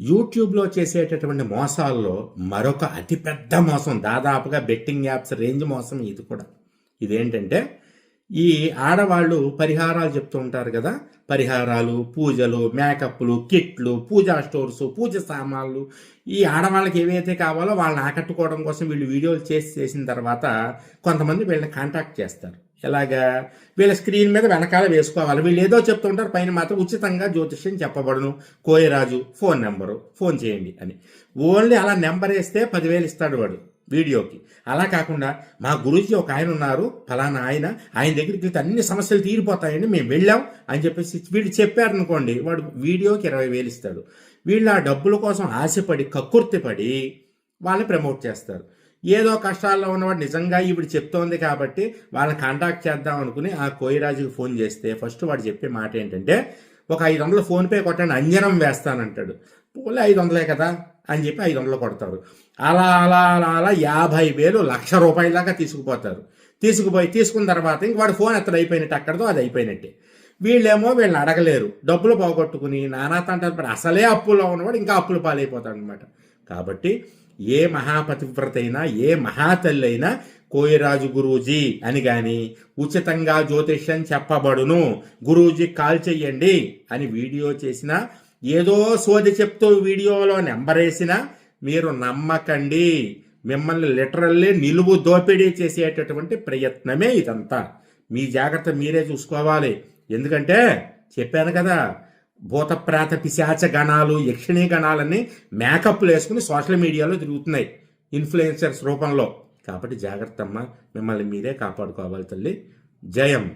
యూట్యూబ్లో చేసేటటువంటి మోసాల్లో మరొక అతిపెద్ద మోసం దాదాపుగా బెట్టింగ్ యాప్స్ రేంజ్ మోసం ఇది కూడా. ఇదేంటంటే ఈ ఆడవాళ్ళు పరిహారాలు చెప్తూ ఉంటారు కదా పరిహారాలు పూజలు మేకప్లు కిట్లు పూజా స్టోర్స్ పూజ సామాన్లు. ఈ ఆడవాళ్ళకి ఏవైతే కావాలో వాళ్ళని ఆకట్టుకోవడం కోసం వీళ్ళు వీడియోలు చేసి చేసిన తర్వాత కొంతమంది వీళ్ళని కాంటాక్ట్ చేస్తారు. ఇలాగా వీళ్ళ స్క్రీన్ మీద వెనకాల వేసుకోవాలి. వీళ్ళు ఏదో చెప్తుంటారు పైన మాత్రం ఉచితంగా జ్యోతిష్యం చెప్పబడును. కోయరాజు ఫోన్ నెంబరు ఫోన్ చేయండి అని. ఓన్లీ అలా నెంబర్ వేస్తే పదివేలు ఇస్తాడు వాడు వీడియోకి. అలా కాకుండా మా గురూజీ ఒక ఆయన ఉన్నారు ఫలానా ఆయన ఆయన దగ్గరికి వెళ్తే అన్ని సమస్యలు తీరిపోతాయండి మేము వెళ్ళాం అని చెప్పేసి వీడు చెప్పారనుకోండి వాడు వీడియోకి ఇరవై వేలు ఇస్తాడు. వీళ్ళు ఆ డబ్బుల కోసం ఆశపడి కక్కుర్తిపడి వాళ్ళని ప్రమోట్ చేస్తారు. ఏదో కష్టాల్లో ఉన్నవాడు నిజంగా ఇప్పుడు చెప్తోంది కాబట్టి వాళ్ళని కాంటాక్ట్ చేద్దాం అనుకుని ఆ కోయిరాజుకి ఫోన్ చేస్తే ఫస్ట్ వాడు చెప్పే మాట ఏంటంటే ఒక ఐదు వందలు ఫోన్పే కొట్టండి అంజనం వేస్తానంటాడు. పోలే ఐదు వందలే కదా అని చెప్పి ఐదు వందలు కొడతారు. అలా అలా అలా అలా యాభై వేలు లక్ష రూపాయల దాకా తీసుకుపోతారు. తీసుకుపోయి తీసుకున్న తర్వాత ఇంక వాడు ఫోన్ ఎత్తడు అయిపోయినట్టు అక్కడతో అది అయిపోయినట్టే. వీళ్ళేమో వీళ్ళని అడగలేరు. డబ్బులు పోగొట్టుకుని నానా తంటారు అసలే అప్పుల్లో ఉన్నవాడు ఇంకా అప్పులు పాలైపోతాడు అనమాట కాబట్టి ఏ మహాపతివ్రత అయినా ఏ మహాతల్లి అయినా కోయరాజు గురూజీ అని గాని ఉచితంగా జ్యోతిష్యం చెప్పబడును. గురూజీ కాల్ చెయ్యండి అని వీడియో చేసినా ఏదో సోది చెప్తూ వీడియోలో నెంబర్ వేసిన మీరు నమ్మకండి. మిమ్మల్ని లిటరల్లీ నిలువు దోపిడీ చేసేటటువంటి ప్రయత్నమే ఇదంతా. మీ జాగ్రత్త మీరే చూసుకోవాలి. ఎందుకంటే చెప్పాను కదా భూతప్రాత పిశాచ గణాలు యక్షిణీ గణాలన్నీ మేకప్లు వేసుకుని సోషల్ మీడియాలో తిరుగుతున్నాయి ఇన్ఫ్లుయెన్సర్స్ రూపంలో. కాబట్టి జాగ్రత్త అమ్మ మిమ్మల్ని మీరే కాపాడుకోవాలి తల్లి. జయం.